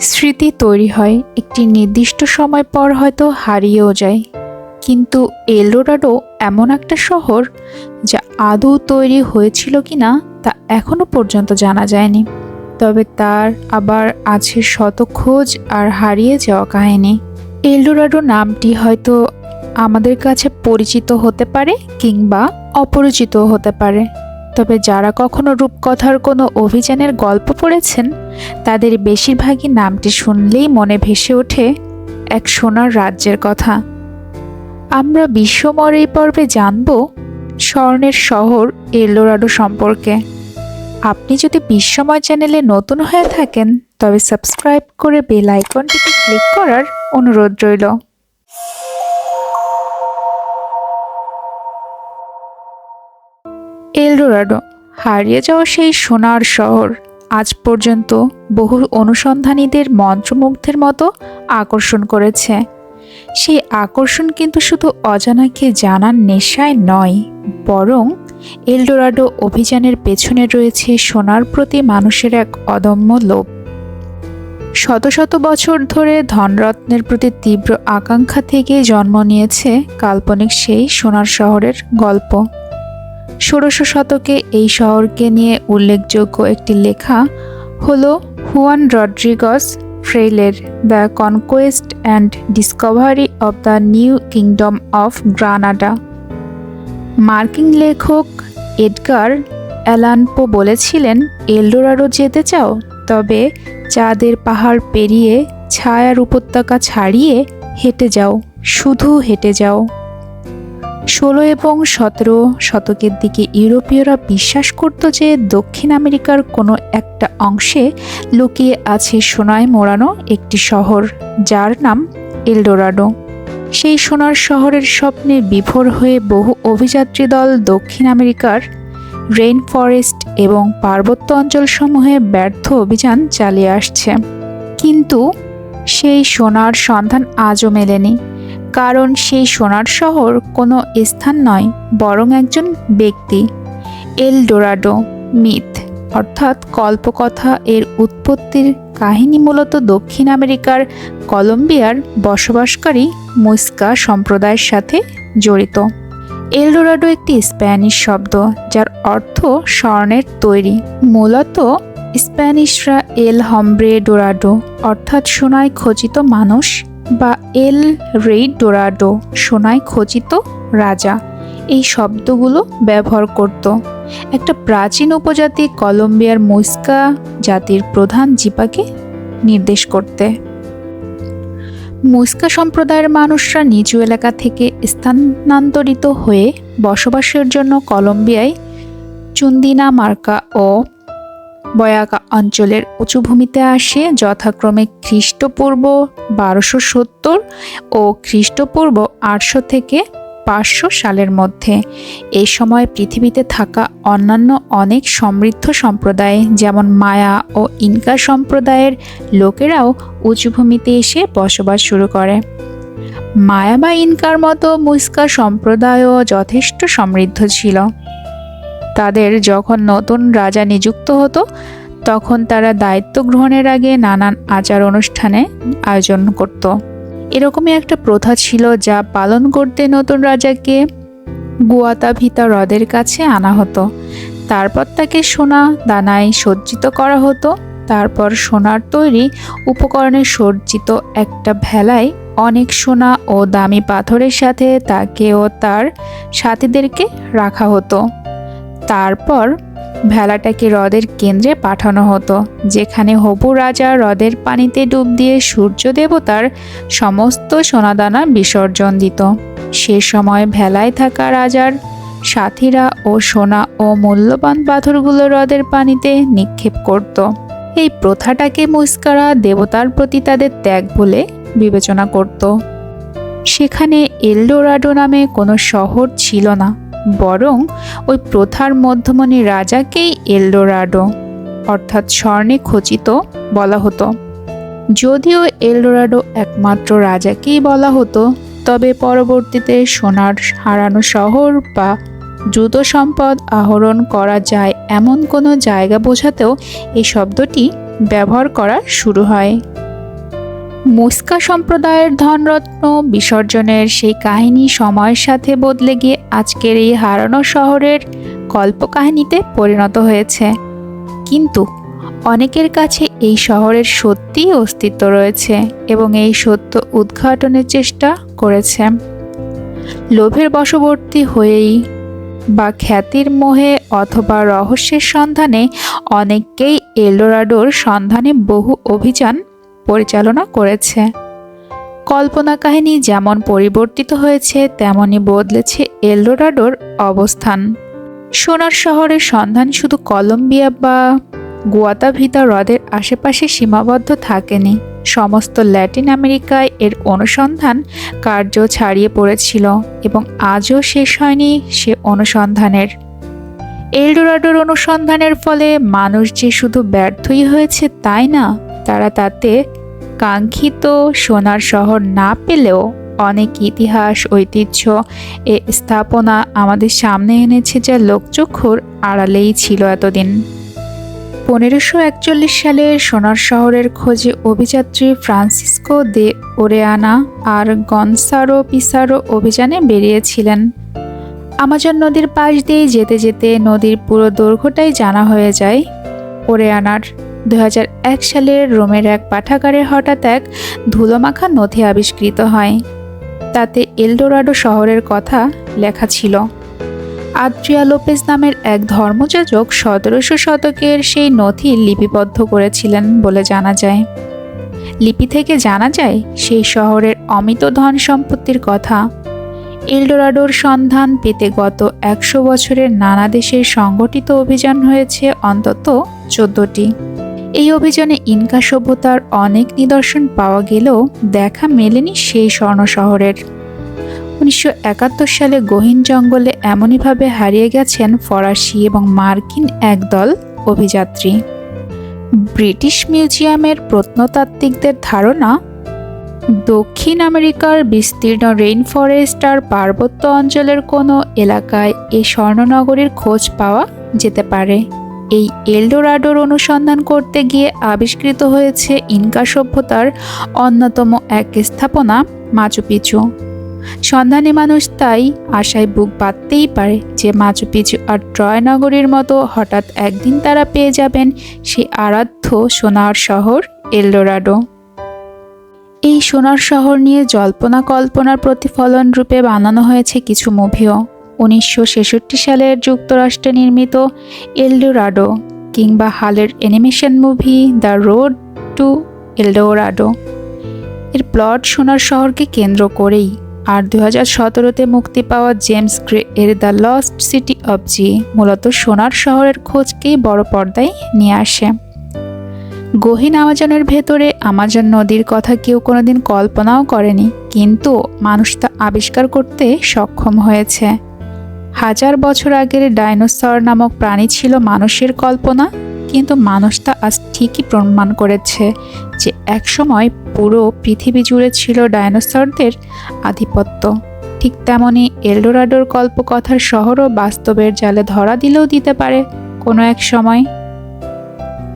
স্মৃতি তৈরি হয়, একটি নির্দিষ্ট সময় পর হয়তো হারিয়েও যায়। কিন্তু এলডোরাডো এমন একটা শহর যা আদৌ তৈরি হয়েছিল কিনা তা এখনও পর্যন্ত জানা যায়নি। তবে তার আবার আছে শত খোঁজ আর হারিয়ে যাওয়া কাহিনী। এলডোরাডো নামটি হয়তো আমাদের কাছে পরিচিত হতে পারে কিংবা অপরিচিত হতে পারে। তবে যারা কখনো রূপকথার কোনো অভিযানের গল্প পড়েছেন, তাদের বেশিরভাগই নামটি শুনলেই মনে ভেসে ওঠে এক সোনার রাজ্যের কথা। আমরা বিশ্বমর এই পর্বে জানব স্বর্ণের শহর এলোরাডো সম্পর্কে। আপনি যদি বিশ্বময় চ্যানেলে নতুন হয়ে থাকেন, তবে সাবস্ক্রাইব করে বেল আইকনটিতে ক্লিক করার অনুরোধ রইল। এলডোরাডো হারিয়ে যাওয়া সেই সোনার শহর। আজ পর্যন্ত বহু অনুসন্ধানীদের মন্ত্রমুগ্ধের মতো আকর্ষণ করেছে। সেই আকর্ষণ কিন্তু শুধু অজানাকে জানার নেশায় নয়, বরং এলডোরাডো অভিযানের পেছনে রয়েছে সোনার প্রতি মানুষের এক অদম্য লোভ। শত শত বছর ধরে ধনরত্নের প্রতি তীব্র আকাঙ্ক্ষা থেকে জন্ম নিয়েছে কাল্পনিক সেই সোনার শহরের গল্প। ষোড়শ শতকে এই শহরকে নিয়ে উল্লেখযোগ্য একটি লেখা হল Juan Rodriguez ফ্রেইলের the conquest and discovery of the new kingdom of Granada. মার্কিন লেখক এডগার অ্যালানপো বলেছিলেন এলডোরাডো যেতে চাও, তবে চাঁদের পাহাড় পেরিয়ে ছায়ার উপত্যকা ছাড়িয়ে হেঁটে যাও, শুধু হেঁটে যাও। ষোলো এবং সতেরো শতকের দিকে ইউরোপীয়রা বিশ্বাস করত যে দক্ষিণ আমেরিকার কোনো একটা অংশে লুকিয়ে আছে সোনায় মোড়ানো একটি শহর, যার নাম এলডোরাডো। সেই সোনার শহরের স্বপ্নে বিভোর হয়ে বহু অভিযাত্রী দল দক্ষিণ আমেরিকার রেইন ফরেস্ট এবং পার্বত্য অঞ্চলসমূহে ব্যর্থ অভিযান চালিয়ে আসছে। কিন্তু সেই সোনার সন্ধান আজও মেলেনি। কারণ সেই সোনার শহর কোনো স্থান নয়, বরং একজন ব্যক্তি। এল ডোরাডো মিথ, অর্থাৎ কল্পকথা এর উৎপত্তির কাহিনী মূলত দক্ষিণ আমেরিকার কলম্বিয়ার বসবাসকারী মুস্কা সম্প্রদায়ের সাথে জড়িত। এলডোরাডো একটি স্প্যানিশ শব্দ, যার অর্থ স্বর্ণের তৈরি। মূলত স্প্যানিশরা এল হমব্রে ডোরাডো অর্থাৎ সোনায় খচিত মানুষ বা এল রেই ডোরাডো, সোনায় খচিত রাজা। এই শব্দগুলো ব্যবহার করত। একটা প্রাচীন উপজাতি কলম্বিয়ার মুস্কা জাতির প্রধান জিপাকে নির্দেশ করতে। মুস্কা সম্প্রদায়ের মানুষরা নিচু এলাকা থেকে স্থানান্তরিত হয়ে বসবাসের জন্য কলম্বিয়ায় চুন্দিনা মার্কা ও বয়াকা অঞ্চলের উঁচু ভূমিতে আসে, যথাক্রমে খ্রিস্টপূর্ব বারোশো সত্তর ও খ্রিস্টপূর্ব আটশো থেকে পাঁচশো সালের মধ্যে। এই সময় পৃথিবীতে থাকা অন্যান্য অনেক সমৃদ্ধ সম্প্রদায়, যেমন মায়া ও ইনকা সম্প্রদায়ের লোকেরাও উঁচু ভূমিতে এসে বসবাস শুরু করে। মায়া বা ইনকার মতো মুস্কা সম্প্রদায়ও যথেষ্ট সমৃদ্ধ ছিল। তাদের যখন নতুন রাজা নিযুক্ত হতো, তখন তারা দায়িত্ব গ্রহণের আগে নানান আচার অনুষ্ঠানে আয়োজন করত। এরকমই একটা প্রথা ছিল যা পালন করতে নতুন রাজাকে গুয়াতাভিতা হ্রদের কাছে আনা হতো। তারপর তাকে সোনা দানায় সজ্জিত করা হতো। তারপর সোনার তৈরি উপকরণে সজ্জিত একটা ভেলায় অনেক সোনা ও দামি পাথরের সাথে তাকে ও তার সাথীদেরকে রাখা হতো। তারপর ভেলাটাকে হ্রদের কেন্দ্রে পাঠানো হতো, যেখানে হবু রাজা হ্রদের পানিতে ডুব দিয়ে সূর্য দেবতার সমস্ত সোনাদানা বিসর্জন দিত। সে সময় ভেলায় থাকা রাজার সাথীরা ও সোনা ও মূল্যবান পাথরগুলো হ্রদের পানিতে নিক্ষেপ করত। এই প্রথাটাকে মুস্কারা দেবতার প্রতি তাদের ত্যাগ বলে বিবেচনা করত। সেখানে এলডোরাডো নামে কোনো শহর ছিল না, বরং ওই প্রথার মধ্যমণি রাজাকেই এলডোরাডো, অর্থাৎ স্বর্ণে খচিত বলা হতো। যদিও এলডোরাডো একমাত্র রাজাকেই বলা হতো, তবে পরবর্তীতে সোনার হারানো শহর বা দ্রুত সম্পদ আহরণ করা যায় এমন কোনো জায়গা বোঝাতেও এই শব্দটি ব্যবহার করা শুরু হয়। মুস্কা সম্প্রদায়ের ধনরত্ন বিসর্জনের সেই কাহিনী সময়ের সাথে বদলে গিয়ে আজকের এই হারানো শহরের কল্পকাহিনীতে পরিণত হয়েছে। কিন্তু অনেকের কাছে এই শহরের সত্যিই অস্তিত্ব রয়েছে এবং এই সত্য উদ্ঘাটনের চেষ্টা করেছে। লোভের বশবর্তী হয়েই বা খ্যাতির মোহে অথবা রহস্যের সন্ধানে অনেককেই এলোরাডোর সন্ধানে বহু অভিযান পরিচালনা করেছে। কল্পনা কাহিনী যেমন পরিবর্তিত হয়েছে, তেমনি বদলেছে এলডোরাডোর অবস্থান। সোনার শহরের সন্ধান শুধু কলম্বিয়া বা গুয়াতাভিতা হ্রদের আশেপাশে সীমাবদ্ধ থাকেনি। সমস্ত ল্যাটিন আমেরিকায় এর অনুসন্ধান কার্য ছাড়িয়ে পড়েছিল এবং আজও শেষ হয়নি সে অনুসন্ধানের। এলডোরাডোর অনুসন্ধানের ফলে মানুষ যে শুধু ব্যর্থই হয়েছে তাই না? তারা তাতে কাঙ্ক্ষিত সোনার শহর না পেলেও অনেক ইতিহাস, ঐতিহ্য এ স্থাপনা আমাদের সামনে এনেছে যা লোকচক্ষুর আড়ালেই ছিল এতদিন। পনেরোশো একচল্লিশ সালে সোনার শহরের খোঁজে অভিযাত্রী ফ্রান্সিসকো দে ওরেয়ানা আর গনসারো পিসারো অভিযানে বেরিয়েছিলেন। আমাজন নদীর পাশ দিয়ে যেতে যেতে নদীর পুরো দৈর্ঘ্যটাই জানা হয়ে যায় ওরেয়ানার। দু সালের রোমের এক পাঠাগারে হঠাৎ এক ধুলোমাখা নথি আবিষ্কৃত হয়। তাতে এলডোরাডো শহরের কথা লেখা ছিল। আদ্রিয়া লোপেজ নামের এক ধর্মযাজক সতেরোশো শতকের সেই নথি লিপিবদ্ধ করেছিলেন বলে জানা যায়। লিপি থেকে জানা যায়, সেই শহরের অমিত ধন সম্পত্তির কথা। এলডোরাডোর সন্ধান পেতে গত একশো বছরের নানা দেশের সংগঠিত অভিযান হয়েছে অন্তত চোদ্দটি। এই অভিযানে ইনকা সভ্যতার অনেক নিদর্শন পাওয়া গেলেও দেখা মেলেনি সেই স্বর্ণ শহরের। উনিশশো একাত্তর সালে গহীন জঙ্গলে এমনইভাবে হারিয়ে গেছেন ফরাসি এবং মার্কিন একদল অভিযাত্রী। ব্রিটিশ মিউজিয়ামের প্রত্নতাত্ত্বিকদের ধারণা, দক্ষিণ আমেরিকার বিস্তীর্ণ রেইন ফরেস্ট আর পার্বত্য অঞ্চলের কোনো এলাকায় এই স্বর্ণনগরীর খোঁজ পাওয়া যেতে পারে। এই এলডোরাডোর অনুসন্ধান করতে গিয়ে আবিষ্কৃত হয়েছে ইনকা সভ্যতার অন্যতম এক স্থাপনা মাচুপিচু সন্ধানী মানুষ তাই আশায় বুক বাঁধতেই পারে যে মাচুপিচু আর ট্রয় নগরীর মতো হঠাৎ একদিন তারা পেয়ে যাবেন সে আরাধ্য সোনার শহর এলডোরাডো। এই সোনার শহর নিয়ে জল্পনা কল্পনার প্রতিফলন রূপে বানানো হয়েছে কিছু মুভিও। উনিশশো ছেষট্টি সালের যুক্তরাষ্ট্রে নির্মিত এলডোরাডো কিংবা হালের animation movie the road to Eldorado. এর প্লট সোনার শহরকে কেন্দ্র করেই আর দু হাজার সতেরোতে মুক্তি পাওয়া জেমস গ্রে এর the lost city of Z মূলত সোনার শহরের খোঁজকেই বড় পর্দায় নিয়ে আসে। গহীন আমাজনের ভেতরে আমাজন নদীর কথা কেউ কোনোদিন কল্পনাও করেনি, কিন্তু মানুষ তা আবিষ্কার করতে সক্ষম হয়েছে। হাজার বছর আগের ডাইনোসর নামক প্রাণী ছিল মানুষের কল্পনা, কিন্তু মানুষ তা আজ ঠিকই প্রমাণ করেছে যে একসময় পুরো পৃথিবী জুড়ে ছিল ডাইনোসরদের আধিপত্য। ঠিক তেমনি এলডোরাডোর কল্পকথার শহরও বাস্তবের জালে ধরা দিলেও দিতে পারে কোনো এক সময়।